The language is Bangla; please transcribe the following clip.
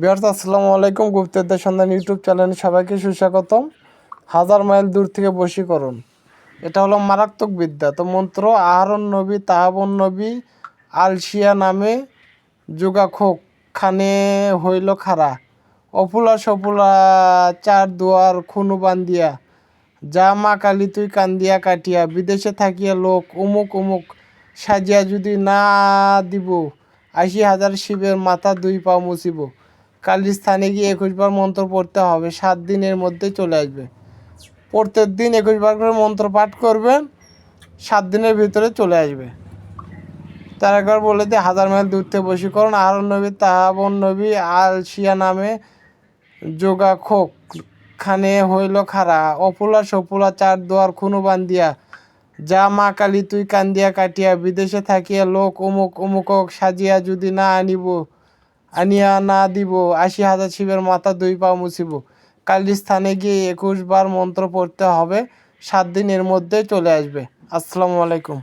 বিহার আসসালামু আলাইকুম। গুপ্তদের সন্ধান ইউটিউব চ্যানেলে সবাইকে সুস্বাগতম। হাজার মাইল দূর থেকে বশীকরণ। এটা হলো মারাত্মক বিদ্যা। তো মন্ত্র, আহরণ নবী, তাহাবন নবী আলসিয়া নামে যোগাখোক, খানে হইল খারা। অপুলা সপুলা চার দুয়ার খুনু বান্দিয়া। যা মা কালী তুই কান্দিয়া কাটিয়া। বিদেশে থাকিয়া লোক উমুক উমুক সাজিয়া যদি না দিব আশি হাজার শিবের মাথা দুই পা মুছিব। কালীর স্থানে গিয়ে একুশ বার মন্ত্র পড়তে হবে, সাত দিনের মধ্যে চলে আসবে। প্রত্যেক দিন একুশ বার করে মন্ত্র পাঠ করবেন, সাত দিনের ভিতরে চলে আসবে। তার একবার বলে দিয়ে হাজার মাইল দূর থেকে বশীকরণ আরন নবী তাহাবন নবী আলসিয়া নামে যোগা খোক খানে হইল খারা। অপুলা সপুলা চার দোয়ার খুনু বান্দিয়া যা মা কালী তুই কান্দিয়া কাটিয়া, বিদেশে থাকিয়া লোক অমুক অমুক সাজিয়া যদি না আনিব আনিয়া না দিব, আশি হাজার শিবের মাথা দুই পা মুছিব। কালির স্থানে গিয়ে একুশ বার মন্ত্র পড়তে হবে, সাত দিনের মধ্যে চলে আসবে। আসসালামু আলাইকুম।